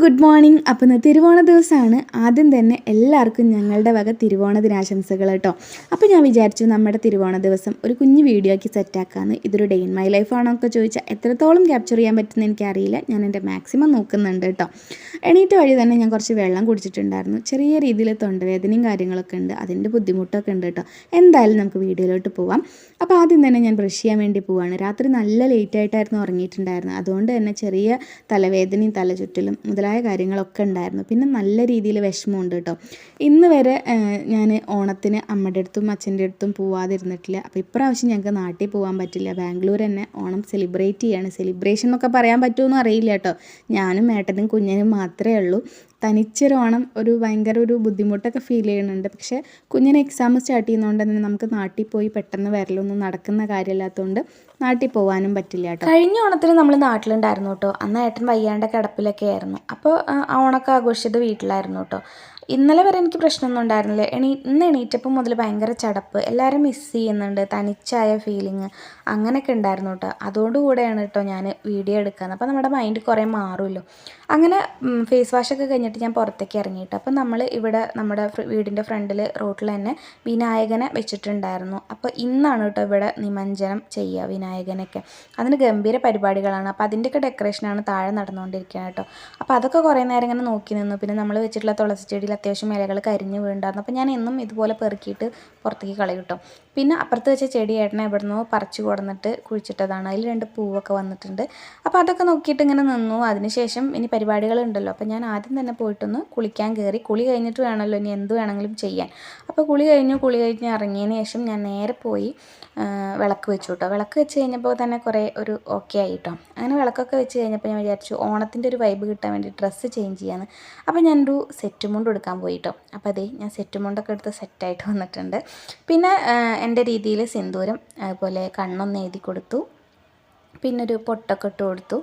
Good morning. അപ്പം തിരുവോണ ദിവസമാണ് ആദ്യം തന്നെ എല്ലാവർക്കും ഞങ്ങളുടെ വക തിരുവോണ ദിനാശംസകൾ കേട്ടോ. അപ്പോൾ ഞാൻ വിചാരിച്ചു നമ്മുടെ തിരുവോണ ദിവസം ഒരു കുഞ്ഞു വീഡിയോ ആക്കി സെറ്റാക്കാമെന്ന് ഇതൊരു ഡേ ഇൻ മൈ ലൈഫാണോ ഒക്കെ ചോദിച്ചാൽ എത്രത്തോളം ക്യാപ്ചർ ചെയ്യാൻ പറ്റുന്ന എനിക്കറിയില്ല. ഞാൻ എന്റെ മാക്സിമം നോക്കുന്നുണ്ട് കേട്ടോ. എണീറ്റ വഴി തന്നെ ഞാൻ കുറച്ച് വെള്ളം കുടിച്ചിട്ടുണ്ടായിരുന്നു. ചെറിയ രീതിയിൽ തൊണ്ടവേദനയും കാര്യങ്ങളൊക്കെ ഉണ്ട്. അതിന്റെ ബുദ്ധിമുട്ടൊക്കെ ഉണ്ട് കേട്ടോ. എന്തായാലും നമുക്ക് വീഡിയോയിലോട്ട് പോവാം. അപ്പോൾ ആദ്യം തന്നെ ഞാൻ ബ്രഷ് ചെയ്യാൻ വേണ്ടി പോവാണ്. രാത്രി നല്ല ലേറ്റായിട്ടായിരുന്നു ഉറങ്ങിയിട്ടുണ്ടായിരുന്നു അതുകൊണ്ട് തന്നെ ചെറിയ തലവേദനയും തലചുറ്റലും മുതലായ കാര്യങ്ങളൊക്കെ ഉണ്ടായിരുന്നു. പിന്നെ നല്ല രീതിയിൽ വിഷമമുണ്ട് കേട്ടോ. ഇന്ന് വരെ ഞാൻ ഓണത്തിന് അമ്മയുടെ അടുത്തും അച്ഛന്റെ അടുത്തും പോവാതിരുന്നിട്ടില്ല. അപ്പോൾ ഇപ്രാവശ്യം ഞങ്ങൾക്ക് നാട്ടിൽ പോകാൻ പറ്റില്ല. ബാംഗ്ലൂർ തന്നെ ഓണം സെലിബ്രേറ്റ് ചെയ്യാണ്. സെലിബ്രേഷൻ എന്നൊക്കെ പറയാൻ പറ്റുമെന്ന് അറിയില്ല കേട്ടോ. ഞാനും ഏട്ടനും കുഞ്ഞനും മാത്രമേ ഉള്ളൂ. തനിച്ചൊരു ഓണം ഒരു ഭയങ്കര ഒരു ബുദ്ധിമുട്ടൊക്കെ ഫീൽ ചെയ്യുന്നുണ്ട്. പക്ഷേ കുഞ്ഞിന് എക്സാം സ്റ്റാർട്ട് ചെയ്യുന്നതുകൊണ്ട് തന്നെ നമുക്ക് നാട്ടിൽ പോയി പെട്ടെന്ന് വരലൊന്നും നടക്കുന്ന കാര്യമില്ലാത്തതുകൊണ്ട് നാട്ടിൽ പോകാനും പറ്റില്ല കേട്ടോ. കഴിഞ്ഞ ഓണത്തിന് നമ്മൾ നാട്ടിലുണ്ടായിരുന്നു കേട്ടോ. അന്ന് ഏട്ടൻ വയ്യാണ്ട കിടപ്പിലൊക്കെ ആയിരുന്നു. അപ്പോൾ ആ ഓണമൊക്കെ ആഘോഷിച്ചത് വീട്ടിലായിരുന്നു കേട്ടോ. ഇന്നലെ വരെ എനിക്ക് പ്രശ്നമൊന്നും ഉണ്ടായിരുന്നില്ല. എണീ ഇന്ന് എണീറ്റപ്പോൾ മുതൽ ഭയങ്കര ചടപ്പ്. എല്ലാവരും മിസ് ചെയ്യുന്നുണ്ട്. തനിച്ചായ ഫീലിങ് അങ്ങനെയൊക്കെ ഉണ്ടായിരുന്നു കേട്ടോ. അതുകൊണ്ടുകൂടെയാണ് കേട്ടോ ഞാൻ വീഡിയോ എടുക്കുന്നത്. അപ്പോൾ നമ്മുടെ മൈൻഡ് കുറേ മാറുമല്ലോ. അങ്ങനെ ഫേസ് വാഷൊക്കെ കഴിഞ്ഞിട്ട് ഞാൻ പുറത്തേക്ക് ഇറങ്ങിയിട്ട് അപ്പോൾ നമ്മൾ ഇവിടെ നമ്മുടെ വീടിന്റെ ഫ്രണ്ടിൽ റോട്ടിൽ തന്നെ വിനായകനെ വെച്ചിട്ടുണ്ടായിരുന്നു. അപ്പോൾ ഇന്നാണ് കേട്ടോ ഇവിടെ നിമഞ്ജനം ചെയ്യുക വിനായകനൊക്കെ അതിന് ഗംഭീര പരിപാടികളാണ്. അപ്പോൾ അതിന്റെയൊക്കെ ഡെക്കറേഷനാണ് താഴെ നടന്നുകൊണ്ടിരിക്കുന്നത് കേട്ടോ. അപ്പോൾ അതൊക്കെ കുറേ നേരം ഇങ്ങനെ നോക്കി നിന്നു. പിന്നെ നമ്മൾ വെച്ചിട്ടുള്ള തുളസി ചെടിയിൽ അത്യാവശ്യം ഇലകൾ കരിഞ്ഞ് വീണ്ടായിരുന്നു അപ്പോൾ ഞാൻ എന്നും ഇതുപോലെ പെറുക്കിയിട്ട് പുറത്തേക്ക് കളയും പിന്നെ അപ്പുറത്ത് വെച്ച ചെടി ഏട്ടനെ എവിടുന്നോ പറിച്ചു കൊടുന്നിട്ട് കുഴിച്ചിട്ടതാണ്. അതിൽ രണ്ട് പൂവൊക്കെ വന്നിട്ടുണ്ട്. അപ്പോൾ അതൊക്കെ നോക്കിയിട്ട് ഇങ്ങനെ നിന്നു. അതിനുശേഷം ഇനി പരിപാടികളുണ്ടല്ലോ. അപ്പോൾ ഞാൻ ആദ്യം തന്നെ പോയിട്ടൊന്ന് കുളിക്കാൻ കയറി കുളി കഴിഞ്ഞിട്ട് വേണമല്ലോ ഇനി എന്ത് വേണമെങ്കിലും ചെയ്യാൻ. അപ്പോൾ കുളി കഴിഞ്ഞു. കുളി കഴിഞ്ഞ് ഇറങ്ങിയതിന് ശേഷം ഞാൻ നേരെ പോയി വിളക്ക് വെച്ചു കേട്ടോ. വിളക്ക് വെച്ച് കഴിഞ്ഞപ്പോൾ തന്നെ കുറേ ഒരു ഓക്കെ ആയി കേട്ടോ അങ്ങനെ വിളക്കൊക്കെ വെച്ച് കഴിഞ്ഞപ്പോൾ ഞാൻ വിചാരിച്ചു ഓണത്തിന്റെ ഒരു വൈബ് കിട്ടാൻ വേണ്ടി ഡ്രസ്സ് ചേഞ്ച് ചെയ്യാന്ന്. അപ്പോൾ ഞാനൊരു സെറ്റ് മുണ്ട് എടുക്കാൻ പോയിട്ടോ. അപ്പോൾ അതേ ഞാൻ സെറ്റ് മുണ്ടൊക്കെ എടുത്ത് സെറ്റായിട്ട് വന്നിട്ടുണ്ട്. പിന്നെ എന്റെ രീതിയിൽ സിന്ദൂരം അതുപോലെ കണ്ണൊന്ന് എഴുതി കൊടുത്തു. പിന്നെ ഒരു പൊട്ടൊക്കെ ഇട്ട് കൊടുത്തു.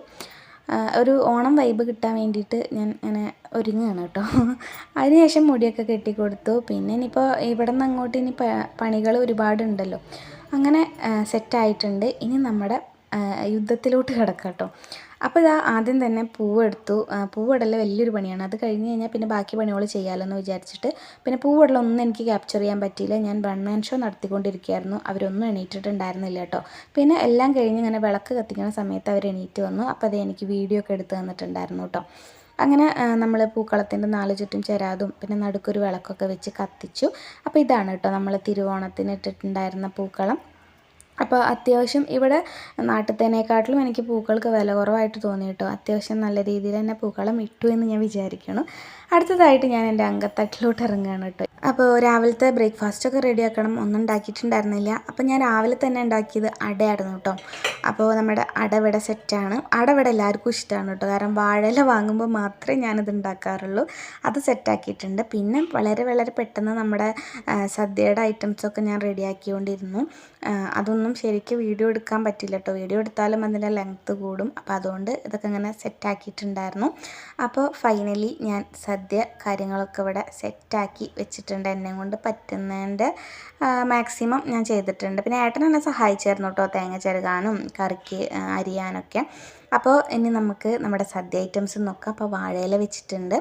ഒരു ഓണം വൈബ് കിട്ടാൻ വേണ്ടിയിട്ട് ഞാൻ ഇങ്ങനെ ഒരുങ്ങുകയാണ് കേട്ടോ. അതിനുശേഷം മുടിയൊക്കെ കെട്ടിക്കൊടുത്തു പിന്നെ ഇനിയിപ്പോൾ ഇവിടെ നിന്ന് അങ്ങോട്ട് ഇനി പണികൾ ഒരുപാടുണ്ടല്ലോ. അങ്ങനെ സെറ്റായിട്ടുണ്ട്. ഇനി നമ്മുടെ യുദ്ധത്തിലോട്ട് കിടക്കാം കേട്ടോ. അപ്പോൾ ഇതാ ആദ്യം തന്നെ പൂവെടുത്തു. പൂവിടൽ വലിയൊരു പണിയാണ്. അത് കഴിഞ്ഞ് കഴിഞ്ഞാൽ പിന്നെ ബാക്കി പണികൾ ചെയ്യാമല്ലോ എന്ന് വിചാരിച്ചിട്ട് പിന്നെ പൂവിടലൊന്നും എനിക്ക് ക്യാപ്ചർ ചെയ്യാൻ പറ്റിയില്ല. ഞാൻ വൺ മാൻ ഷോ നടത്തിക്കൊണ്ടിരിക്കുകയായിരുന്നു. അവരൊന്നും എണീറ്റിട്ടുണ്ടായിരുന്നില്ല കേട്ടോ. പിന്നെ എല്ലാം കഴിഞ്ഞ് ഇങ്ങനെ വിളക്ക് കത്തിക്കുന്ന സമയത്ത് അവർ എണീറ്റ് വന്നു. അപ്പോൾ അത് എനിക്ക് വീഡിയോ ഒക്കെ എടുത്ത് തന്നിട്ടുണ്ടായിരുന്നു കേട്ടോ. അങ്ങനെ നമ്മൾ പൂക്കളത്തിന്റെ നാല് ചുറ്റും ചെരാതും പിന്നെ നടുക്കൊരു വിളക്കൊക്കെ വെച്ച് കത്തിച്ചു. അപ്പോൾ ഇതാണ് കേട്ടോ നമ്മൾ തിരുവോണത്തിന് ഇട്ടിട്ടുണ്ടായിരുന്ന പൂക്കളം. അപ്പോൾ അത്യാവശ്യം ഇവിടെ നാട്ടിലത്തേനേക്കാട്ടിലും എനിക്ക് പൂക്കൾക്ക് വില കുറവായിട്ട് തോന്നി കേട്ടോ. അത്യാവശ്യം നല്ല രീതിയിൽ തന്നെ പൂക്കളം ഇട്ടു എന്ന് ഞാൻ വിചാരിക്കുന്നു. അടുത്തതായിട്ട് ഞാൻ എന്റെ അങ്കത്തട്ടിലോട്ട് ഇറങ്ങുകയാണ് കേട്ടോ. അപ്പോൾ രാവിലത്തെ ബ്രേക്ക്ഫാസ്റ്റൊക്കെ റെഡിയാക്കണം ഒന്നും ഉണ്ടാക്കിയിട്ടുണ്ടായിരുന്നില്ല. അപ്പോൾ ഞാൻ രാവിലെ തന്നെ ഉണ്ടാക്കിയത് അടയായിരുന്നു കേട്ടോ. അപ്പോൾ നമ്മുടെ അടവിട സെറ്റാണ് അടവിട എല്ലാവർക്കും ഇഷ്ടമാണ് കേട്ടോ. കാരണം വാഴയില വാങ്ങുമ്പോൾ മാത്രമേ ഞാനിത് ഉണ്ടാക്കാറുള്ളൂ. അത് സെറ്റാക്കിയിട്ടുണ്ട് പിന്നെ വളരെ വളരെ പെട്ടെന്ന് നമ്മുടെ സദ്യയുടെ ഐറ്റംസൊക്കെ ഞാൻ റെഡിയാക്കിക്കൊണ്ടിരുന്നു അതൊന്നും ശരിക്കും വീഡിയോ എടുക്കാൻ പറ്റില്ല കേട്ടോ വീഡിയോ എടുത്താലും അതിന്റെ ലെങ്ത്ത് കൂടും. അപ്പോൾ അതുകൊണ്ട് ഇതൊക്കെ ഇങ്ങനെ സെറ്റാക്കിയിട്ടുണ്ടായിരുന്നു അപ്പോൾ ഫൈനലി ഞാൻ സദ്യ കാര്യങ്ങളൊക്കെ ഇവിടെ സെറ്റാക്കി വെച്ചിട്ടുണ്ട്. എന്നെ കൊണ്ട് പറ്റുന്നതിന്റെ മാക്സിമം ഞാൻ ചെയ്തിട്ടുണ്ട്. പിന്നെ ഏട്ടൻ എന്നെ സഹായിച്ചായിരുന്നു കേട്ടോ തേങ്ങ ചെറുകാനും കറിക്ക് അരിയാനൊക്കെ. അപ്പോൾ ഇനി നമുക്ക് നമ്മുടെ സദ്യ ഐറ്റംസ് നോക്കാം. അപ്പോൾ വാഴയില വെച്ചിട്ടുണ്ട്.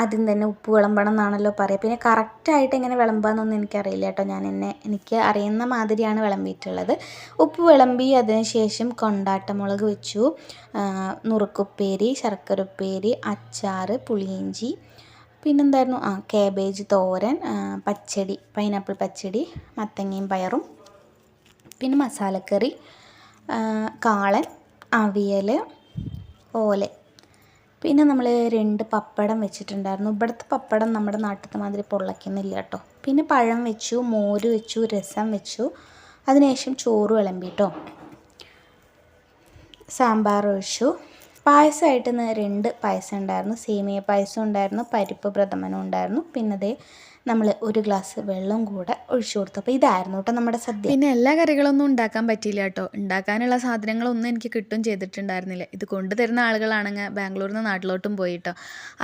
ആദ്യം തന്നെ ഉപ്പ് വിളമ്പണം എന്നാണല്ലോ പറയുക പിന്നെ കറക്റ്റായിട്ട് എങ്ങനെ വിളമ്പാന്നൊന്നും എനിക്കറിയില്ല കേട്ടോ ഞാൻ എന്നെ എനിക്ക് അറിയുന്ന മാതിരിയാണ് വിളമ്പിയിട്ടുള്ളത്. ഉപ്പ് വിളമ്പി അതിന് ശേഷം കൊണ്ടാട്ടമുളക് വെച്ചു. നുറുക്കുപ്പേരി ശർക്കര ഉപ്പേരി അച്ചാർ പുളിയിഞ്ചി പിന്നെന്തായിരുന്നു? ആ കാബേജ് തോരൻ പച്ചടി പൈനാപ്പിൾ പച്ചടി മത്തങ്ങയും പയറും പിന്നെ മസാലക്കറി കാളൻ അവിയൽ ഓല. പിന്നെ നമ്മൾ രണ്ട് പപ്പടം വെച്ചിട്ടുണ്ടായിരുന്നു. ഇവിടുത്തെ പപ്പടം നമ്മുടെ നാട്ടിലത്തെ മാതിരി പൊള്ളയ്ക്കുന്നില്ല കേട്ടോ. പിന്നെ പഴം വെച്ചു മോര് വെച്ചു രസം വെച്ചു. അതിനുശേഷം ചോറ് വിളമ്പി കേട്ടോ സാമ്പാർ ഒഴിച്ചു. പായസമായിട്ട് രണ്ട് പായസം ഉണ്ടായിരുന്നു. സേമിയ പായസം ഉണ്ടായിരുന്നു. പരിപ്പ് പ്രഥമനും ഉണ്ടായിരുന്നു. പിന്നെ അതേ നമ്മൾ ഒരു ഗ്ലാസ് വെള്ളം കൂടെ ഒഴിച്ചു കൊടുത്തു. അപ്പോൾ ഇതായിരുന്നു കേട്ടോ നമ്മുടെ സദ്യ. പിന്നെ എല്ലാ കറികളൊന്നും ഉണ്ടാക്കാൻ പറ്റിയില്ല കേട്ടോ ഉണ്ടാക്കാനുള്ള സാധനങ്ങളൊന്നും എനിക്ക് കിട്ടും ചെയ്തിട്ടുണ്ടായിരുന്നില്ല. ഇത് കൊണ്ടുതരുന്ന ആളുകളാണെങ്കിൽ ബാംഗ്ലൂരിൽ നിന്ന് നാട്ടിലോട്ടും പോയി കേട്ടോ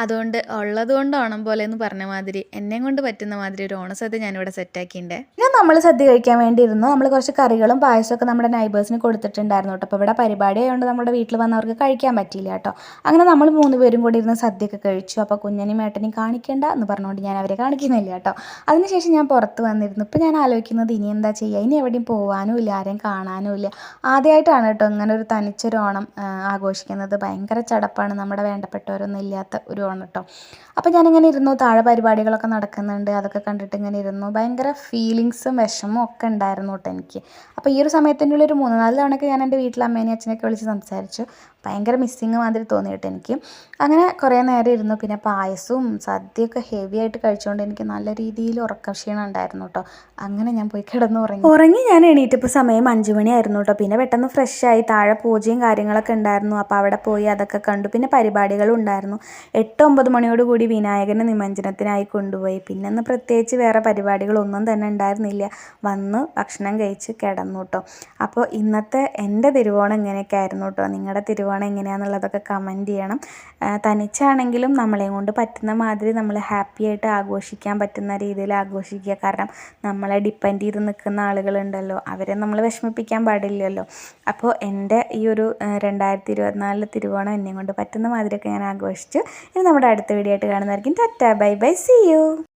അതുകൊണ്ട് ഉള്ളത് കൊണ്ട് ഓണം പോലെ എന്ന് പറഞ്ഞ മാതിരി എന്നെ കൊണ്ട് പറ്റുന്ന മാതിരി ഒരു ഓണസദ്യ ഞാനിവിടെ സെറ്റാക്കിയിട്ടുണ്ട് ഞാൻ നമ്മൾ സദ്യ കഴിക്കാൻ വേണ്ടി ഇരുന്നു നമ്മൾ കുറച്ച് കറികളും പായസമൊക്കെ നമ്മുടെ നൈബേഴ്സിന് കൊടുത്തിട്ടുണ്ടായിരുന്നു കേട്ടോ അപ്പോൾ ഇവിടെ പരിപാടി ആയതുകൊണ്ട് നമ്മുടെ വീട്ടിൽ വന്നവർക്ക് കഴിക്കാൻ പറ്റിയില്ല കേട്ടോ അങ്ങനെ നമ്മൾ മൂന്ന് പേരും കൂടി ഇരുന്ന് സദ്യയൊക്കെ കഴിച്ചു. അപ്പോൾ കുഞ്ഞനെയും ഏട്ടനെയും കാണിക്കേണ്ട എന്ന് പറഞ്ഞുകൊണ്ട് ഞാൻ അവരെ കാണിക്കുന്നില്ല. കേട്ടോ. അതിനുശേഷം ഞാൻ പുറത്ത് വന്നിരുന്നു. ഇപ്പോൾ ഞാൻ ആലോചിക്കുന്നത് ഇനി എന്താ ചെയ്യുക? ഇനി എവിടെയും പോകാനും ഇല്ല ആരെയും കാണാനും ഇല്ല. ആദ്യമായിട്ടാണ് കേട്ടോ ഇങ്ങനെ ഒരു തനിച്ചൊരു ഓണം ആഘോഷിക്കുന്നത്. ഭയങ്കര ചടപ്പാണ് നമ്മുടെ വേണ്ടപ്പെട്ടവരൊന്നും ഇല്ലാത്ത ഒരു ഓണം കേട്ടോ. അപ്പോൾ ഞാനിങ്ങനെ ഇരുന്നു. താഴെ പരിപാടികളൊക്കെ നടക്കുന്നുണ്ട്. അതൊക്കെ കണ്ടിട്ട് ഇങ്ങനെ ഇരുന്നു. ഭയങ്കര ഫീലിങ്സും വിഷമവും ഒക്കെ ഉണ്ടായിരുന്നു കേട്ടോ എനിക്ക്. അപ്പോൾ ഈ ഒരു സമയത്തിന്റെ ഉള്ളിൽ ഒരു മൂന്ന് നാല് തവണയൊക്കെ ഞാൻ എന്റെ വീട്ടിൽ അമ്മേനെയും അച്ഛനെയൊക്കെ വിളിച്ച് സംസാരിച്ചു. ഭയങ്കര മിസ്സിങ് മാതിരി തോന്നിയിട്ട് എനിക്ക്. അങ്ങനെ കുറേ നേരം ഇരുന്നു. പിന്നെ പായസവും സദ്യയൊക്കെ ഹെവി ആയിട്ട് കഴിച്ചുകൊണ്ട് എനിക്ക് നല്ല രീതിയിൽ ഉറക്കക്ഷീണം ഉണ്ടായിരുന്നു കേട്ടോ അങ്ങനെ ഞാൻ പോയി കിടന്നു ഉറങ്ങി. ഉറങ്ങി ഞാൻ എണീറ്റപ്പോൾ സമയം അഞ്ച് മണിയായിരുന്നു കേട്ടോ പിന്നെ പെട്ടെന്ന് ഫ്രഷായി താഴെ പൂജയും കാര്യങ്ങളൊക്കെ ഉണ്ടായിരുന്നു. അപ്പോൾ അവിടെ പോയി അതൊക്കെ കണ്ടു. പിന്നെ പരിപാടികളും ഉണ്ടായിരുന്നു. എട്ട് ഒമ്പത് മണിയോട് കൂടി വിനായകനെ നിമഞ്ജനത്തിനായി കൊണ്ടുപോയി. പിന്നെ അന്ന് പ്രത്യേകിച്ച് വേറെ പരിപാടികളൊന്നും തന്നെ ഉണ്ടായിരുന്നില്ല. വന്ന് ഭക്ഷണം കഴിച്ച് കിടന്നു കേട്ടോ അപ്പോൾ ഇന്നത്തെ എന്റെ തിരുവോണം ഇങ്ങനെയൊക്കെ ആയിരുന്നു കേട്ടോ നിങ്ങളുടെ തിരുവോണം എങ്ങനെയാണെന്നുള്ളതൊക്കെ കമന്റ് ചെയ്യണം. തനിച്ചാണെങ്കിലും നമ്മളെയും കൊണ്ട് പറ്റുന്ന മാതിരി നമ്മൾ ഹാപ്പി ആയിട്ട് ആഘോഷിക്കാൻ പറ്റുന്ന രീതിയിൽ ആഘോഷിക്കുക. കാരണം നമ്മളെ ഡിപ്പെൻഡ് ചെയ്ത് നിൽക്കുന്ന ആളുകളുണ്ടല്ലോ. അവരെ നമ്മൾ വിഷമിപ്പിക്കാൻ പാടില്ലല്ലോ. അപ്പോൾ എന്റെ ഈ ഒരു രണ്ടായിരത്തി ഇരുപത്തിനാലിലെ തിരുവോണം എന്നെ കൊണ്ട് പറ്റുന്ന മാതിരിയൊക്കെ ഞാൻ ആഘോഷിച്ചു. ഇനി നമ്മുടെ അടുത്ത വീഡിയോ ആയിട്ട് കാണുന്നതായിരിക്കും. Tata bye bye see you